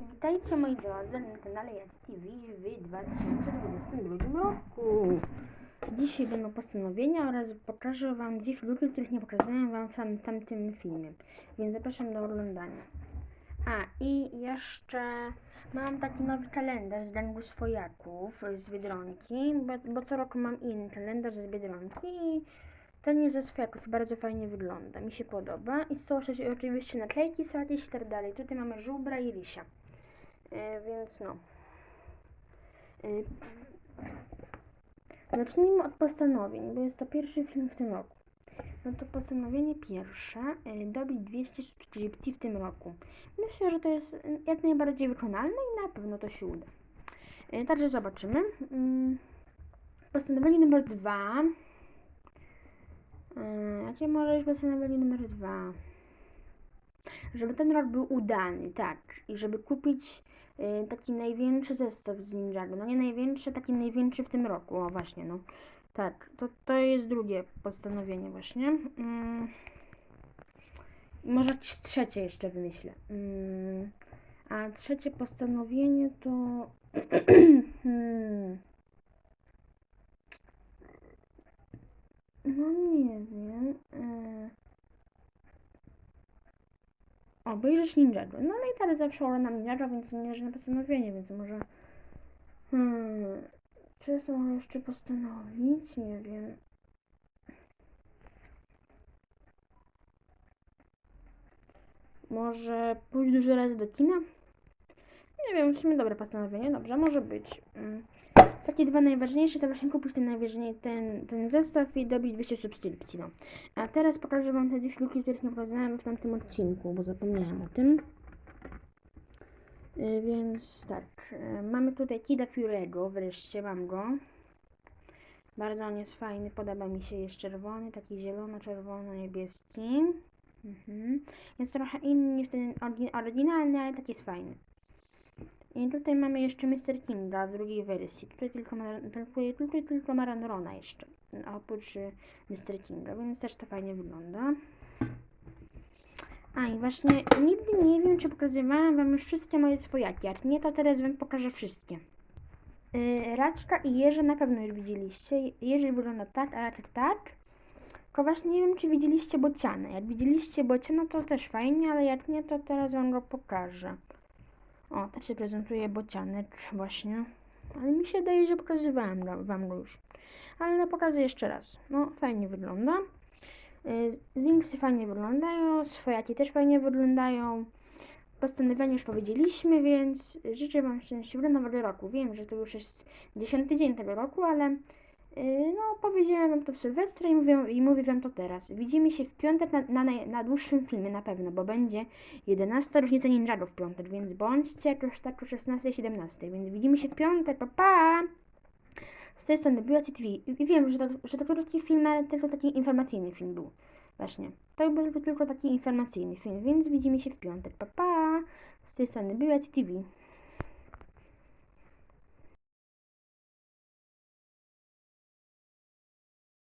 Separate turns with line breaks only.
Witajcie moi drodzy na kanale Jac TV w 2022 roku. Dzisiaj będą postanowienia oraz pokażę Wam dwie figury, których nie pokazałem Wam w tam, tamtym filmie. Więc zapraszam do oglądania. A i jeszcze mam taki nowy kalendarz z gangu swojaków z Biedronki, bo, bo co roku mam inny kalendarz z Biedronki i ten jest ze swojaków bardzo fajnie wygląda, mi się podoba. I są oczywiście naklejki, jakieś i tak dalej. Tutaj mamy żubra i lisia. E, więc no. E, zacznijmy od postanowień, bo jest to pierwszy film w tym roku. No to postanowienie pierwsze, dobić 200 subskrypcji w tym roku. Myślę, że to jest jak najbardziej wykonalne i na pewno to się uda. E, Także zobaczymy. Mm, Postanowienie numer dwa. Jakie może być postanowienie numer dwa? Żeby ten rok był udany, tak. I żeby kupić taki największy zestaw z Ninjago. No nie największy, taki największy w tym roku. O właśnie, no. Tak, to, to jest drugie postanowienie właśnie. Mm. Może jakieś trzecie jeszcze wymyślę. Mm. A trzecie postanowienie to... hmm. No nie wiem. Obejrzeć Ninjago. No i tak zawsze oglądam Ninjago, więc to nie na postanowienie, więc może... Hmm... Co sobie jeszcze postanowić? Nie wiem. Może pójść dużo razy do kina? Wiem, w sumie dobre postanowienie, dobrze, może być. Mm. Takie dwa najważniejsze to właśnie kupić ten najważniejszy, ten, ten zestaw i dobić 200 subskrypcji, no. A teraz pokażę Wam te dwie filmiki, których nie pokazałem w tamtym odcinku, bo zapomniałam o tym. Y, Więc tak, y, mamy tutaj Kida Fury'ego, wreszcie mam go. Bardzo on jest fajny, podoba mi się, jest czerwony, taki zielono-czerwono-niebieski. Mhm. Jest trochę inny niż ten oryginalny, ale taki jest fajny. I tutaj mamy jeszcze Mr. Kinga w drugiej wersji. Tutaj tylko ma, tutaj, tutaj tylko ma Ranrona jeszcze, oprócz y, Mr. Kinga, więc też to fajnie wygląda. A i właśnie nigdy nie wiem, czy pokazywałam Wam już wszystkie moje swojaki. Jak nie, to teraz Wam pokażę wszystkie. Yy, Raczka i Jerzy na pewno już widzieliście. Jerzy wygląda tak, a Raczek tak. Tylko właśnie nie wiem, czy widzieliście bocianę. Jak widzieliście bociana, to też fajnie, ale jak nie, to teraz Wam go pokażę. O, tak się prezentuje bocianek właśnie. Ale mi się wydaje, że pokazywałam go- Wam go już. Ale pokażę jeszcze raz. No, fajnie wygląda. Y, Zinksy fajnie wyglądają, swojaki też fajnie wyglądają. Postanowienie już powiedzieliśmy, więc życzę Wam szczęśliwego nowego roku. Wiem, że to już jest dziesiąty dzień tego roku, ale no, powiedziałem Wam to w Sylwestrze i mówię, i mówię Wam to teraz. Widzimy się w piątek na, na, na dłuższym filmie na pewno, bo będzie 11 różnica Ninjago w piątek, więc bądźcie jakoś tak o 16-17, więc widzimy się w piątek, pa pa! Z tej strony była TV i wiem, że to, że to krótki film, tylko taki informacyjny film był. Właśnie. To był tylko taki informacyjny film, więc widzimy się w piątek. Pa, pa! Z tej strony była TV.